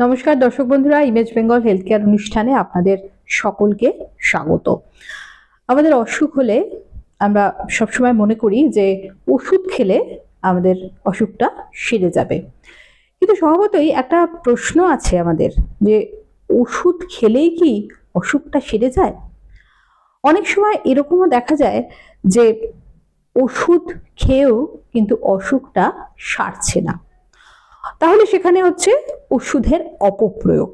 নমস্কার দর্শক বন্ধুরা ইমেজ বেঙ্গল হেলথ কেয়ার অনুষ্ঠানে আপনাদের সকলকে স্বাগত। আমাদের অসুখ হলে আমরা সবসময় মনে করি যে ওষুধ খেলে আমাদের অসুখটা সেরে যাবে। কিন্তু স্বভাবতই একটা প্রশ্ন আছে আমাদের যে ওষুধ খেলেই কি অসুখটা সেরে যায়? অনেক সময় এরকমও দেখা যায় যে ওষুধ খেয়েও কিন্তু অসুখটা সারছে না। তাহলে সেখানে হচ্ছে ওষুধের অপপ্রয়োগ।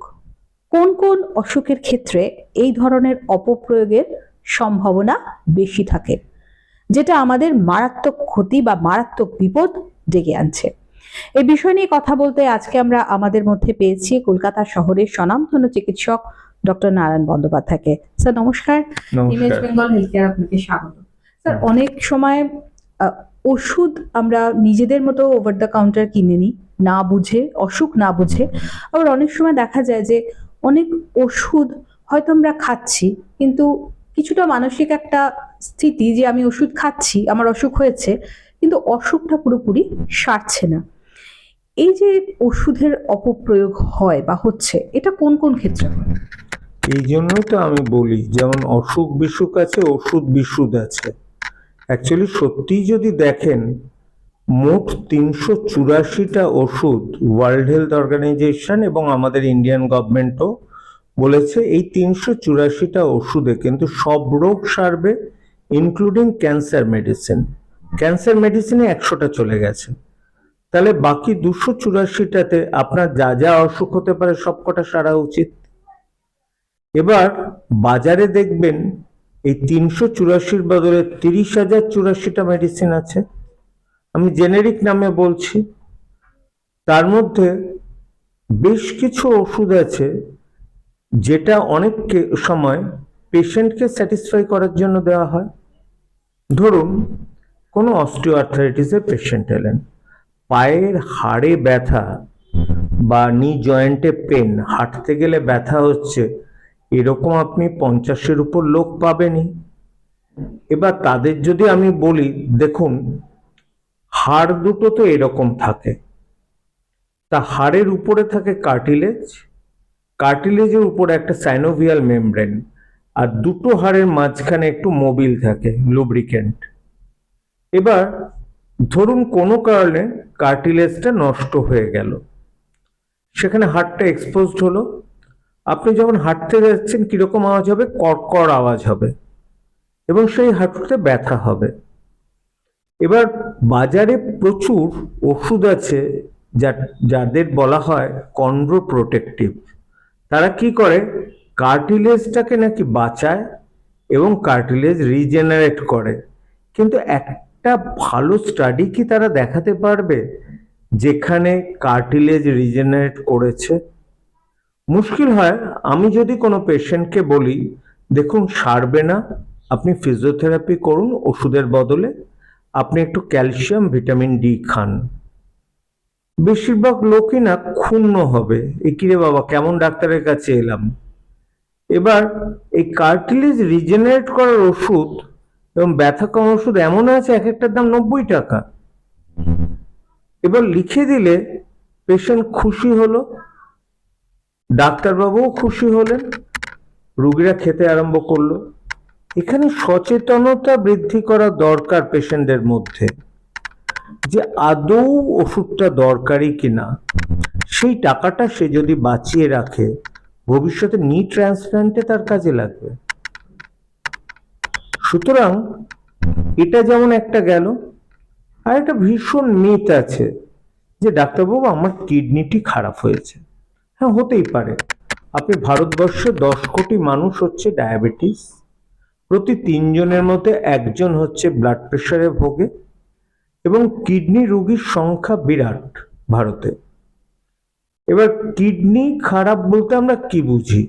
কোন কোন অসুখের ক্ষেত্রে এই ধরনের অপপ্রয়োগের সম্ভাবনা বেশি থাকে? যেটা আমাদের মারাত্মক ক্ষতি বা মারাত্মক বিপদ ডেকে আনছে। এই বিষয় নিয়ে কথা বলতে আজকে আমরা আমাদের মধ্যে পেয়েছি কলকাতা শহরের স্বনামধন্য চিকিৎসক ডক্টর নারায়ণ বন্দ্যোপাধ্যায়কে। স্যার নমস্কার। ইমেজ বেঙ্গল হেলথ কেয়ার আপনাকে স্বাগত। স্যার অনেক সময় ওষুধ আমরা নিজেদের মতো ওভার দ্য কাউন্টার কিনে নিই। না বুঝে, অসুখ না বুঝে। আবার অনেক সময় দেখা যায় যে অনেক ওষুধ হয়তো আমরা খাচ্ছি, কিন্তু কিছুটা মানসিক একটা স্থিতি যে আমি ওষুধ খাচ্ছি, আমার অসুখ হয়েছে, কিন্তু অসুখটা পুরোপুরি সারছে না। এই যে ওষুধের অপপ্রয়োগ হয় বা হচ্ছে, এটা কোন কোন ক্ষেত্রে এই জন্যই তো আমি বলি, যেমন অসুখ বিসুখ আছে, ওষুধ বিশুদ আছে। অ্যাকচুয়ালি সত্যিই যদি দেখেন মোট তিনশো চুরাশিটা ওষুধ ওয়ার্ল্ড হেলথ অর্গানাইজেশন এবং আমাদের ইন্ডিয়ান গভর্নমেন্টও বলেছে এই তিনশো চুরাশিটা ওষুধে কিন্তু সব রোগ সারবে ইনক্লুডিং ক্যান্সার মেডিসিন ক্যান্সার মেডিসিনে একশোটা চলে গেছে। তাহলে বাকি দুশো চুরাশিটাতে আপনার যা যা অসুখ হতে পারে সবকটা সারা উচিত। এবার বাজারে দেখবেন এই তিনশো চুরাশির বদলে তিরিশ হাজার চুরাশিটা মেডিসিন আছে। আমি জেনেরিক নামে বলছি। তার মধ্যে বেশ কিছু ওষুধ আছে যেটা অনেক সময় পেশেন্টকে স্যাটিসফাই করার জন্য দেওয়া হয়। ধরুন, কোনো অস্টিও আর্থারাইটিসের পেশেন্ট এলেন। পায়ের হাড়ে ব্যথা বা নি জয়েন্টে পেন, হাঁটতে গেলে ব্যথা হচ্ছে, এরকম আপনি পঞ্চাশের উপর লোক পাবেনই। এবার তাদের যদি আমি বলি, দেখুন হাড় দুটো তো এরকম থাকে। তা হাড়ের উপরে থাকে কার্টিলেজ কার্টিলেজের উপরে একটা সাইনোভিয়াল মেমব্রেন আর দুটো হাড়ের মাঝখানে একটু মোবিল থাকে লুব্রিকেন্ট এবার ধরুন কোনো কারণে কার্টিলেজটা নষ্ট হয়ে গেল। সেখানে হাড়টা এক্সপোজড হলো। আপনি যখন হাঁটতে যাচ্ছেন, কীরকম আওয়াজ হবে? কড়কড় আওয়াজ হবে। এবং সেই হাঁটুতে ব্যথা হবে। এবার বাজারে প্রচুর ওষুধ আছে যা, যাদের বলা হয় কন্ড্রো প্রোটেক্টিভ তারা কি করে? কার্টিলেজটাকে নাকি বাঁচায় এবং কার্টিলেজ রিজেনারেট করে। কিন্তু একটা ভালো স্টাডি কি তারা দেখাতে পারবে যেখানে কার্টিলেজ রিজেনারেট করেছে? মুশকিল হয়। আমি যদি কোনো পেশেন্টকে বলি, দেখুন, সারবে না, আপনি ফিজিওথেরাপি করুন ওষুধের বদলে। আপনি একটু ক্যালসিয়াম, ভিটামিন ডি খান। বেশিরভাগ লোকই না ক্ষুণ্ণ হবে। এ কিরে বাবা, কেমন ডাক্তারের কাছে এলাম? এবার এই কার্টিলেজ রিজেনারেট করার ওষুধ এবং ব্যথা কম ওষুধ এমন আছে, এক একটার দাম নব্বই টাকা। এবার লিখে দিলে পেশেন্ট খুশি হলো, ডাক্তারবাবুও খুশি হলেন, রুগীরা খেতে আরম্ভ করল। এখানে সচেতনতা বৃদ্ধি করা দরকার পেশেন্টদের মধ্যে। যে আদৌ ওষুধটা দরকারি কিনা, সেই টাকাটা সে যদি বাঁচিয়ে রাখে, ভবিষ্যতে নি ট্রান্সপ্লান্টে তার কাজে লাগবে। সুতরাং এটা যেমন একটা গেল, আর একটা ভীষণ মিথ আছে যে ডাক্তারবাবু, আমার কিডনিটি খারাপ হয়েছে। হ্যাঁ হতেই পারে। আপনি ভারতবর্ষে দশ কোটি মানুষ হচ্ছে ডায়াবেটিস। প্রতি তিনজনের মধ্যে একজন হচ্ছে ব্লাড প্রেশারে ভোগে এবং কিডনি রোগীর সংখ্যা বিরাট ভারতে। এবার কিডনি খারাপ বলতে আমরা কি বুঝি?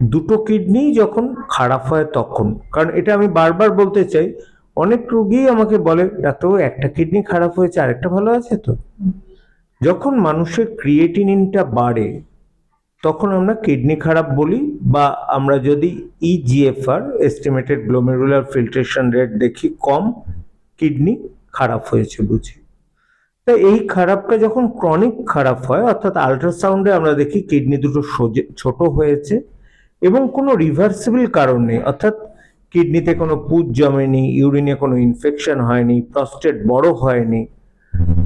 দুটো কিডনি যখন খারাপ হয় তখন, কারণ এটা আমি বারবার বলতে চাই, অনেক রোগী আমাকে বলে, ডাক্তারবাবু, একটা কিডনি খারাপ হয়েছে, আরেকটা ভালো আছে তো? যখন মানুষের ক্রিয়েটিনিনটা বাড়ে তখন আমরা কিডনি খারাপ বলি বা আমরা যদি eGFR estimated glomerular filtration rate দেখি কম, কিডনি খারাপ হয়েছে বুঝি। তা এই খারাপটা যখন ক্রনিক খারাপ হয়, অর্থাৎ আল্ট্রাসাউন্ডে আমরা দেখি কিডনি দুটো সোজে- ছোট হয়েছে এবং কোনো রিভার্সিবল কারণ নেই, অর্থাৎ কিডনিতে কোনো পুজ জমেনি ইউরিনে কোনো ইনফেকশন হয়নি প্রস্টেট বড় হয়নি।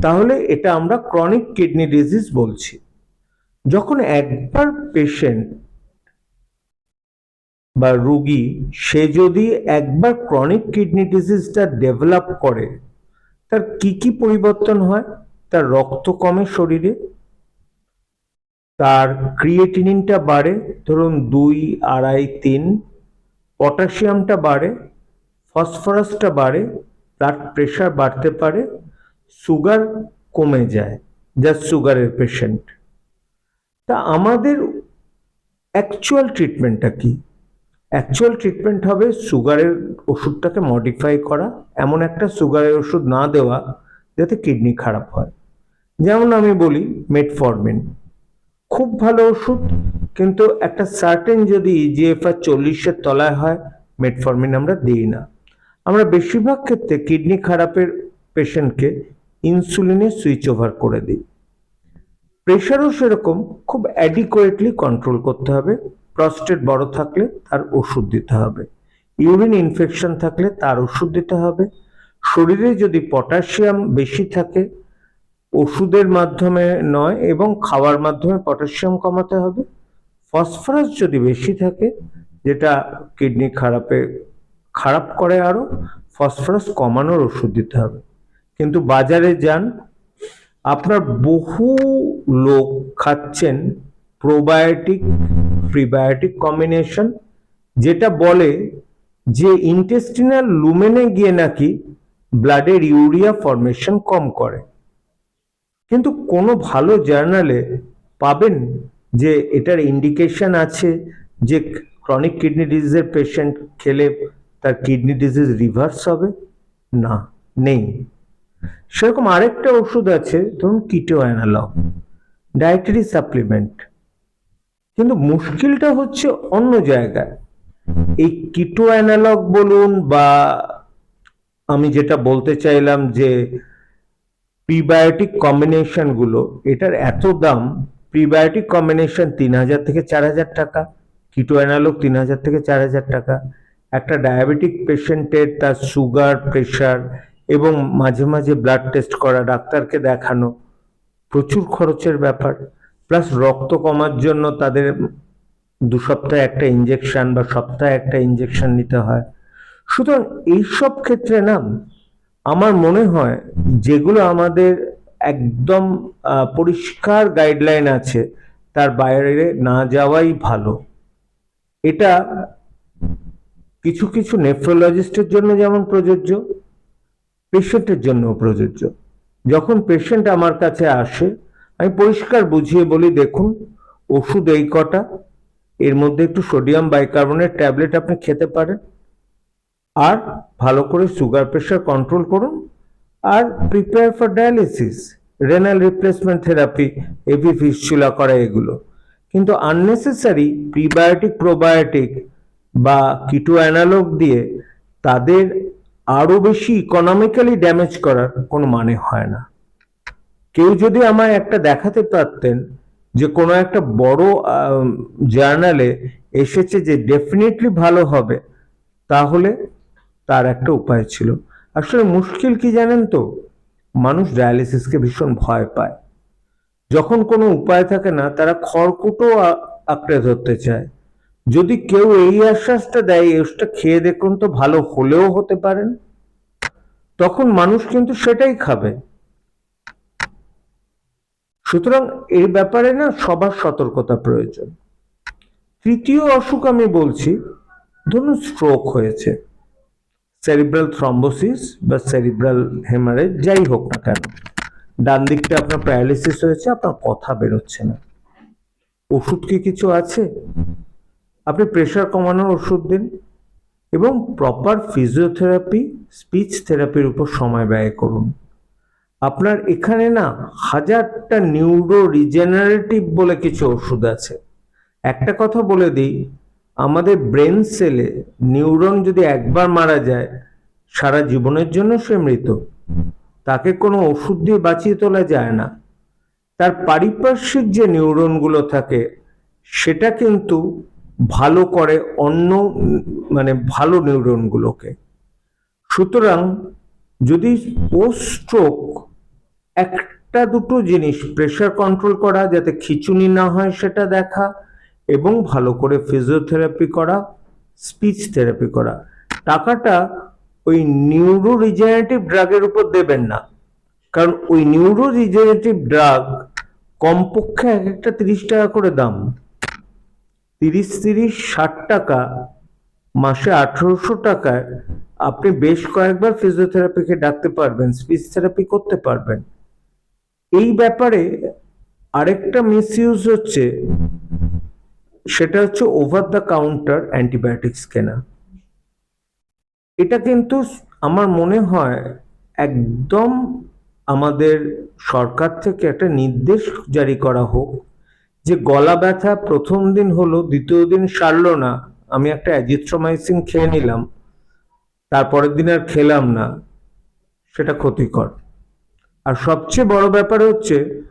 তাহলে এটা আমরা ক্রনিক কিডনি ডিজিজ বলছি। যখন একবার পেশেন্ট বা রুগী, সে যদি একবার ক্রনিক কিডনি ডিজিজটা ডেভেলপ করে, তার কি কি পরিবর্তন হয়? তার রক্ত কমে শরীরে, তার ক্রিয়েটিনিনটা বাড়ে, ধরুন দুই, আড়াই, তিন পটাশিয়ামটা বাড়ে ফসফরাসটা বাড়ে ব্লাড প্রেশার বাড়তে পারে সুগার কমে যায় যা সুগারের পেশেন্ট তা আমাদের অ্যাকচুয়াল ট্রিটমেন্টটা কি? অ্যাকচুয়াল ট্রিটমেন্ট হবে সুগারের ওষুধটাকে মডিফাই করা, এমন একটা সুগারের ওষুধ না দেওয়া যাতে কিডনি খারাপ হয়। যেমন আমি বলি মেটফরমিন খুব ভালো ওষুধ, কিন্তু একটা সার্টেন যদি E ইজিএফআর চল্লিশের তলায় হয় মেটফরমিন আমরা দিই না। আমরা বেশিরভাগ ক্ষেত্রে কিডনি খারাপের পেশেন্টকে ইনসুলিনে সুইচ ওভার করে দিই। প্রেশারও সেরকম খুব অ্যাডিকুয়েটলি কন্ট্রোল করতে হবে। প্রস্টেট বড় থাকলে তার ওষুধ দিতে হবে। ইউরিন ইনফেকশন থাকলে তার ওষুধ দিতে হবে। শরীরে যদি পটাশিয়াম বেশি থাকে, ওষুধের মাধ্যমে নয় এবং খাওয়ার মাধ্যমে পটাশিয়াম কমাতে হবে। ফসফরাস যদি বেশি থাকে, যেটা কিডনি খারাপে, খারাপ করে আরও ফসফরাস কমানোর ওষুধ দিতে হবে। কিন্তু বাজারে যান আপনার বহু লোক খাচ্ছেন প্রোবায়োটিক প্রিবায়োটিক কম্বিনেশন যেটা বলে যে ইন্টেস্টিনাল লুমেনে গিয়ে নাকি ব্লাডের ইউরিয়া ফরমেশন কম করে। কিন্তু কোনো ভালো জার্নালে পাবেন যে এটার ইন্ডিকেশন আছে যে ক্রনিক কিডনি ডিজিজের পেশেন্ট খেলে তার কিডনি ডিজিজ রিভার্স হবে? না, নেই। সেরকম আরেকটা ওষুধ আছে, ধরুন কিটো অ্যানালগ ডায়েটারি সাপ্লিমেন্ট কিন্তু মুশকিলটা হচ্ছে অন্য জায়গায়। এই কিটো অ্যানালগ বলুন বা আমি যেটা বলতে চাইলাম যে প্রিবায়োটিক কম্বিনেশনগুলো, এটার এত দাম প্রিবায়োটিক কম্বিনেশন তিন হাজার থেকে চার হাজার টাকা কিটো অ্যানালগ তিন হাজার থেকে চার হাজার টাকা। একটা ডায়াবেটিক পেশেন্টের তার সুগার প্রেশার এবং মাঝে মাঝে ব্লাড টেস্ট করা, ডাক্তারকে দেখানো, প্রচুর খরচের ব্যাপার। প্লাস রক্ত কমার জন্য তাদের দু সপ্তাহে একটা ইঞ্জেকশন বা সপ্তাহে একটা ইঞ্জেকশন নিতে হয়। সুতরাং এইসব ক্ষেত্রে না, আমার মনে হয় যেগুলো আমাদের একদম পরিষ্কার গাইডলাইন আছে, তার বাইরে না যাওয়াই ভালো। এটা কিছু কিছু নেফ্রোলজিস্টের জন্য যেমন প্রযোজ্য পেশেন্টের জন্য প্রযোজ্য। যখন পেশেন্ট আমার কাছে আসে, আমি পরিষ্কার বুঝিয়ে বলি, দেখুন, ওষুধ এই কটা, এর মধ্যে একটু সোডিয়াম বাইকার্বনেট ট্যাবলেট আপনি খেতে পারেন। আর ভালো করে সুগার প্রেশার কন্ট্রোল করুন। আর prepare for dialysis renal replacement therapy AV fistula করা এগুলো। কিন্তু আননেসেসারি প্রিবায়োটিক প্রোবায়োটিক বা কিটো অ্যানালগ দিয়ে তাদের আরও বেশি ইকোনমিক্যালি ড্যামেজ করার কোনো মানে হয় না। কেউ যদি আমায় একটা দেখাতে পারতেন যে কোনো একটা বড় জার্নালে এসেছে যে ডেফিনেটলি ভালো হবে, তাহলে তার একটা উপায় ছিল। আসলে মুশকিল কি জানেন তো? মানুষ ডায়ালিসিসকে ভীষণ ভয় পায়। যখন কোনো উপায় থাকে না, তারা খড়কুটো আঁকড়ে ধরতে চায়। যদি কেউ এই আশ্বাসটা দেয় ওষুধটা খেয়ে দেখুন তো ভালো হলেও হতে পারেন। তখন মানুষ কিন্তু সেটাই খাবে। সুতরাং এই ব্যাপারে না সবার সতর্কতা প্রয়োজন। তৃতীয় অসুখ আমি বলছি, ধরুন স্ট্রোক হয়েছে। সেরিব্রাল থ্রম্বোসিস বা সেরিব্রাল হেমারেজ যাই হোক না কেন। ডান দিকটা আপনার প্যারালিসিস হয়েছে, আপনার কথা বেরোচ্ছে না। ওষুধ কি কিছু আছে? আপনি প্রেশার কমানোর ওষুধ দিন এবং প্রপার ফিজিওথেরাপি স্পিচ থেরাপির উপর সময় ব্যয় করুন। আপনার এখানে না হাজারটা নিউরো রিজেনারেটিভ বলে কিছু ওষুধ আছে। একটা কথা বলে দিই, আমাদের ব্রেন সেলে নিউরন যদি একবার মারা যায়, সারা জীবনের জন্য সে মৃত। তাকে কোনো ওষুধ দিয়ে বাঁচিয়ে তোলা যায় না। তার পারিপার্শ্বিক যে নিউরনগুলো থাকে, সেটা কিন্তু ভালো করে অন্য মানে ভালো নিউরনগুলোকে। সুতরাং যদি পোস্ট স্ট্রোক একটা দুটো জিনিস প্রেশার কন্ট্রোল করা, যাতে খিচুনি না হয় সেটা দেখা, এবং ভালো করে ফিজিওথেরাপি করা, স্পিচ থেরাপি করা, টাকাটা ওই নিউরো রিজেনারেটিভ ড্রাগের উপর দেবেন না। কারণ ওই নিউরো রিজেনারেটিভ ড্রাগ কমপক্ষে এক একটা তিরিশ টাকা করে দাম। তিরিশ তিরিশ ষাট টাকা, মাসে আঠারোশো টাকায় আপনি বেশ কয়েকবার ফিজিওথেরাপিকে ডাকতে পারবেন স্পিচ থেরাপি করতে পারবেন। এই ব্যাপারে আরেকটা মিসইউজ হচ্ছে, সেটা হচ্ছে ওভার দ্য কাউন্টার অ্যান্টিবায়োটিক্স কেনা। এটা কিন্তু আমার মনে হয় একদম আমাদের সরকার থেকে একটা নির্দেশ জারি করা হোক যে গলা ব্যথা প্রথম দিন হলো, দ্বিতীয় দিন সারলো না। আমি একটা অ্যাজিথ্রোমাইসিন খেয়ে নিলাম, তারপরের দিন আর খেলাম না। সেটা ক্ষতিকর। আর সবচেয়ে বড় ব্যাপার হচ্ছে,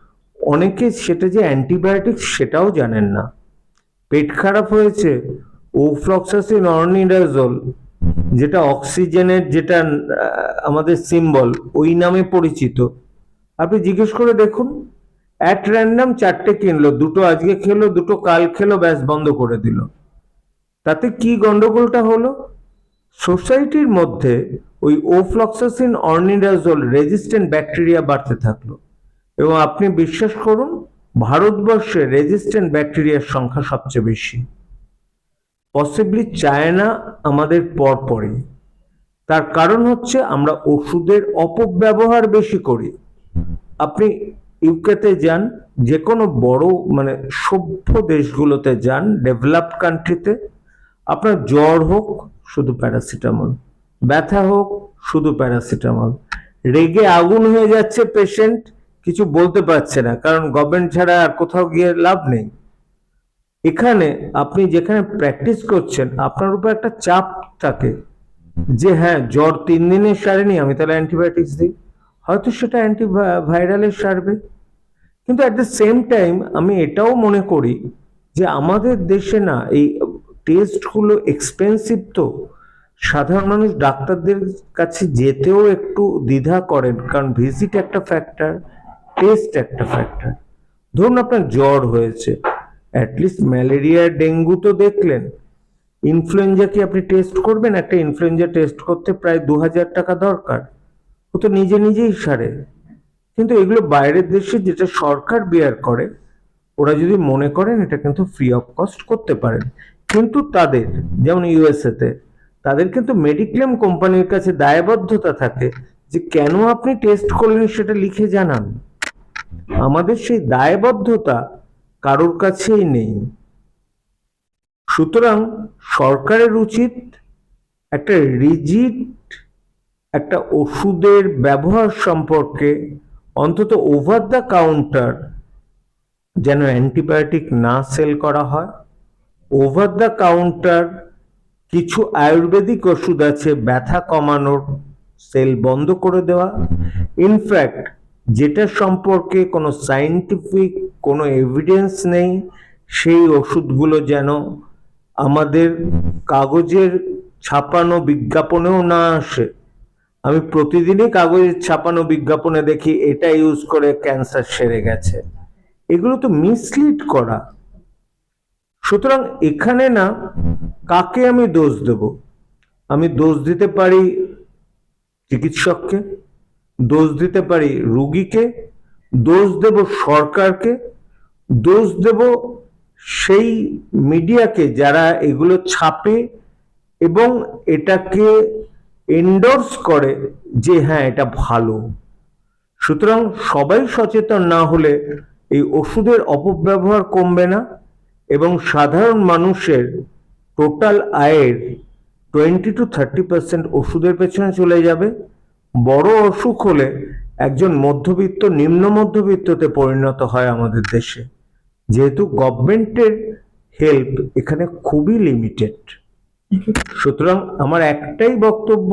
অনেকে সেটা যে অ্যান্টিবায়োটিক সেটাও জানেন না। পেট খারাপ হয়েছে, ওফ্লক্সাসিন, অর্নিডাজল, যেটা অক্সিজেনের যেটা আমাদের সিম্বল, ওই নামে পরিচিত। আপনি জিজ্ঞেস করে দেখুন। অ্যাট র্যান্ডাম চারটে কিনলো, দুটো আজকে খেলো, দুটো কাল খেলো, ব্যাস বন্ধ করে দিল। তাতে কি গন্ডগোলটা হলো? সোসাইটির মধ্যে ওই ওফ্লক্সাসিন অর্নিডাজল রেজিস্ট্যান্ট ব্যাকটেরিয়া বাড়তে থাকল। এবং আপনি বিশ্বাস করুন, ভারতবর্ষে রেজিস্ট্যান্ট ব্যাকটেরিয়ার সংখ্যা সবচেয়ে বেশি। পসিবলি চায়না আমাদের পর পরপরই। তার কারণ হচ্ছে আমরা ওষুধের অপব্যবহার বেশি করি। আপনি ইউকেতে যান যে কোনো বড় মানে সভ্য দেশগুলোতে যান ডেভেলপ কান্ট্রিতে আপনার জ্বর হোক, শুধু প্যারাসিটামল ব্যথা হোক, শুধু প্যারাসিটামল রেগে আগুন হয়ে যাচ্ছে পেশেন্ট কিছু বলতে পারছে না, কারণ গভর্নমেন্ট ছাড়া আর কোথাও গিয়ে লাভ নেই। এখানে আপনি যেখানে প্র্যাকটিস করছেন, আপনার উপর একটা চাপ থাকে যে হ্যাঁ জ্বর তিন দিনে সারেনি, আমি তাহলে অ্যান্টিবায়োটিক্স দিই। হয়তো সেটা অ্যান্টিভাইরালের সারবে। কিন্তু অ্যাট দ্য সেম টাইম আমি এটাও মনে করি যে আমাদের দেশে না, এই টেস্টগুলো এক্সপেন্সিভ তো। সাধারণ মানুষ ডাক্তারদের কাছে যেতেও একটু দ্বিধা করেন, কারণ ভিজিট একটা ফ্যাক্টর টেস্ট একটা ফ্যাক্টর ধরুন আপনার জ্বর হয়েছে অ্যাটলিস্ট ম্যালেরিয়া ডেঙ্গু তো দেখলেন। ইনফ্লুয়েঞ্জা কি আপনি টেস্ট করবেন? একটা ইনফ্লুয়েঞ্জা টেস্ট করতে প্রায় দু হাজার টাকা দরকার। তো নিজে নিজেই সারে। কিন্তু এগুলো বাইরের দেশে যেটা সরকার বিয়ার করে, ওরা যদি মনে করেন এটা কিন্তু ফ্রি অফ কস্ট করতে পারেন। কিন্তু তাদের, যেমন ইউএসএতে তাদের কিন্তু মেডিক্লেম কোম্পানির কাছে দায়বদ্ধতা থাকে যে কেন আপনি টেস্ট করলেন সেটা লিখে জানান। আমাদের সেই দায়বদ্ধতা কারোর কাছেই নেই। সুতরাং সরকারের উচিত একটা রিজিড একটা ওষুধের ব্যবহার সম্পর্কে অন্তত ওভার দ্য কাউন্টার যেন অ্যান্টিবায়োটিক না সেল করা হয়। ওভার দ্য কাউন্টার কিছু আয়ুর্বেদিক ওষুধ আছে, ব্যথা কমানোর সেল বন্ধ করে দেওয়া। ইনফ্যাক্ট যেটা সম্পর্কে কোনো সাইন্টিফিক কোনো এভিডেন্স নেই, সেই ওষুধগুলো যেন আমাদের কাগজের ছাপানো বিজ্ঞাপনেও না আসে। আমি প্রতিদিনই কাগজের ছাপানো বিজ্ঞাপনে দেখি এটা ইউজ করে ক্যান্সার সেরে গেছে। এগুলো তো মিসলিড করা। সুতরাং এখানে না, কাকে আমি দোষ দেব? আমি দোষ দিতে পারি চিকিৎসককে, দোষ দিতে পারি রুগীকে, দোষ দেব সরকারকে, দোষ দেব সেই মিডিয়াকে যারা এগুলো ছাপে এবং এটাকে এন্ডোর্স করে যে হ্যাঁ এটা ভালো। সুতরাং সবাই সচেতন না হলে এই ওষুধের অপব্যবহার কমবে না এবং সাধারণ মানুষের টোটাল আয়ের টোয়েন্টি টু থার্টি পার্সেন্ট ওষুধের পেছনে চলে যাবে। বড় অসুখ হলে একজন মধ্যবিত্ত, নিম্ন মধ্যবিত্ততে পরিণত হয় আমাদের দেশে। যেহেতু গভর্নমেন্টের হেল্প এখানে খুবই লিমিটেড সুতরাং আমার একটাই বক্তব্য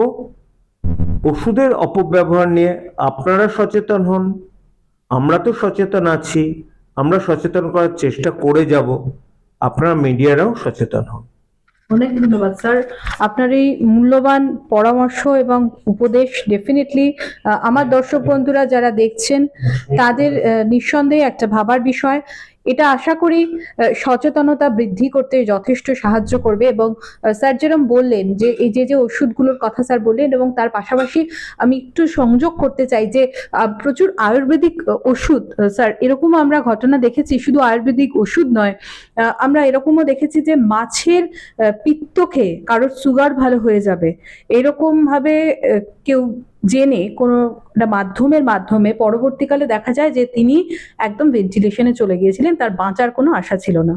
ওষুধের অপব্যবহার নিয়ে আপনারা সচেতন হন, আমরা তো সচেতন আছি, আমরা সচেতন করার চেষ্টা করে যাব, আপনারা মিডিয়ারাও সচেতন হন। অনেক ধন্যবাদ, স্যার। আপনার এই মূল্যবান পরামর্শ এবং উপদেশ ডেফিনেটলি আমার দর্শক বন্ধুরা যারা দেখছেন, তাদের নিঃসন্দেহে একটা ভাবার বিষয়। এটা আশা করি সচেতনতা বৃদ্ধি করতে যথেষ্ট সাহায্য করবে এবং স্যার যেরকম বললেন যে, এই যে যে ওষুধগুলোর কথা স্যার বললেন এবং তার পাশাপাশি আমি একটু সংযোগ করতে চাই যে প্রচুর আয়ুর্বেদিক ওষুধ স্যার, এরকম আমরা ঘটনা দেখেছি শুধু আয়ুর্বেদিক ওষুধ নয় আমরা এরকমও দেখেছি যে মাছের পিত্ত খেয়ে কারোর সুগার ভালো হয়ে যাবে। এরকম ভাবে কেউ জেনে কোনো মাধ্যমের মাধ্যমে পরবর্তীকালে দেখা যায় যে তিনি একদম ভেন্টিলেশনে চলে গিয়েছিলেন, তার বাঁচার কোনো আশা ছিল না।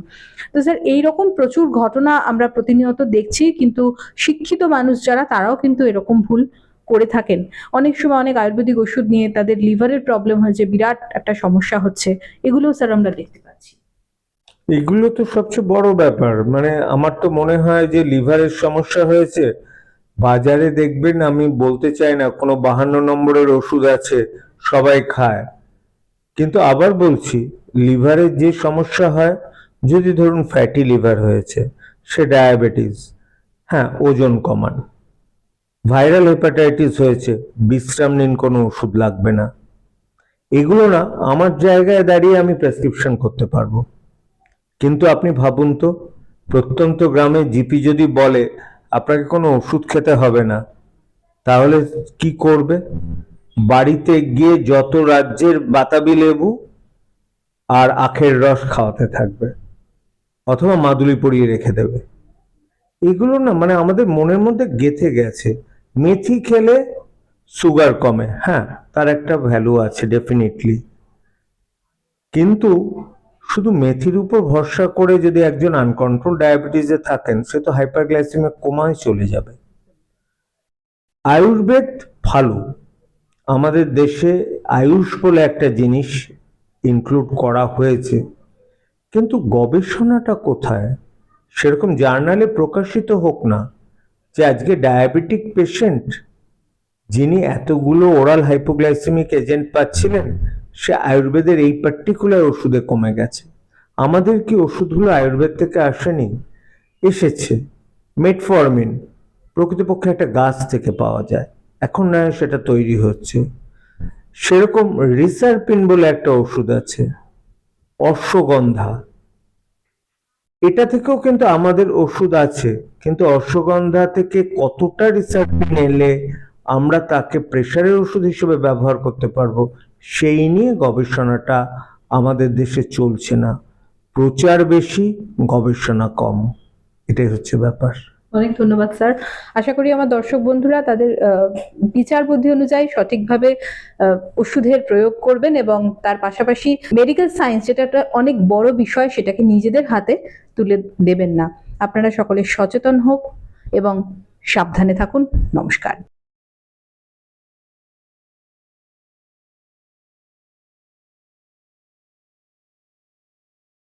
তো স্যার, এইরকম প্রচুর ঘটনা আমরা প্রতিনিয়ত দেখছি, কিন্তু শিক্ষিত মানুষ যারা, তারাও কিন্তু এরকম ভুল করে থাকেন। অনেক সময় অনেক আয়ুর্বেদিক ওষুধ নিয়ে তাদের লিভারের প্রবলেম হয়েছে, বিরাট একটা সমস্যা হচ্ছে। এগুলো স্যার আমরা দেখতে পাচ্ছি। এগুলো তো সবচেয়ে বড় ব্যাপার। মানে আমার তো মনে হয় যে লিভারের সমস্যা হয়েছে বাজারে দেখবেন আমি বলতে চাই না, কোনো বাহান্ন নম্বরের ওষুধ আছে, সবাই খায়। কিন্তু আবার বলছি লিভারের যে সমস্যা হয়, যদি ধরুন ফ্যাটি লিভার হয়েছে, সে ডায়াবেটিস হ্যাঁ ওজন কমান। ভাইরাল হেপাটাইটিস হয়েছে, বিশ্রাম নিন, কোনো ওষুধ লাগবে না। এগুলো না, আমার জায়গায় দাঁড়িয়ে আমি প্রেসক্রিপশন করতে পারব। কিন্তু আপনি ভাবুন তো, প্রত্যন্ত গ্রামে জিপি যদি বলে আপনাকে কোনো ওষুধ খেতে হবে না। তাহলে কি করবে? বাড়িতে গিয়ে যত রাজ্যের বাতাবি লেবু আর আখের রস খাওয়াতে থাকবে, অথবা মাদুলি পরিয়ে রেখে দেবে। এগুলো না মানে আমাদের মনের মধ্যে গেঁথে গেছে। মেথি খেলে সুগার কমে হ্যাঁ তার একটা ভ্যালু আছে ডেফিনেটলি কিন্তু শুধু মেথির উপর ভরসা করে যদি একজন আনকন্ট্রোল ডায়াবেটিসে থাকেন, সে তো হাইপারগ্লাইসেমিক কোমায় চলে যাবে। আয়ুর্বেদ ভালো। আমাদের দেশে আয়ুষ বলে একটা জিনিস ইনক্লুড করা হয়েছে। কিন্তু গবেষণাটা কোথায়? সেরকম জার্নালে প্রকাশিত হোক না যে আজকে ডায়াবেটিক পেশেন্ট যিনি এতগুলো ওরাল হাইপোগ্লাইসেমিক এজেন্ট পাচ্ছিলেন সে আয়ুর্বেদের এই পার্টিকুলার ওষুধে কমে গেছে। আমাদের কি ওষুধগুলো আয়ুর্বেদ থেকে আসেনি? এসেছে। মেটফরমিন প্রকৃতপক্ষে একটা গাছ থেকে পাওয়া যায়। এখন না হয় সেটা তৈরি হচ্ছে। সেরকম রিসারপিন বলে একটা ওষুধ আছে, অশ্বগন্ধা। এটা থেকেও কিন্তু আমাদের ওষুধ আছে, কিন্তু অশ্বগন্ধা থেকে কতটা রিসার্পিন এলে আমরা তাকে প্রেশারের ওষুধ হিসেবে ব্যবহার করতে পারব। সেই নিয়ে গবেষণাটা আমাদের দেশে চলছে না। প্রচার বেশি, গবেষণা কম। এটাই হচ্ছে ব্যাপার। অনেক ধন্যবাদ, স্যার। আশা করি আমার দর্শক বন্ধুরা তাদের বিচার বুদ্ধি অনুযায়ী সঠিকভাবে ওষুধের প্রয়োগ করবেন এবং তার পাশাপাশি মেডিকেল সায়েন্স যেটা একটা অনেক বড় বিষয়, সেটাকে নিজেদের হাতে তুলে দেবেন না। আপনারা সকলে সচেতন হোক এবং সাবধানে থাকুন। নমস্কার।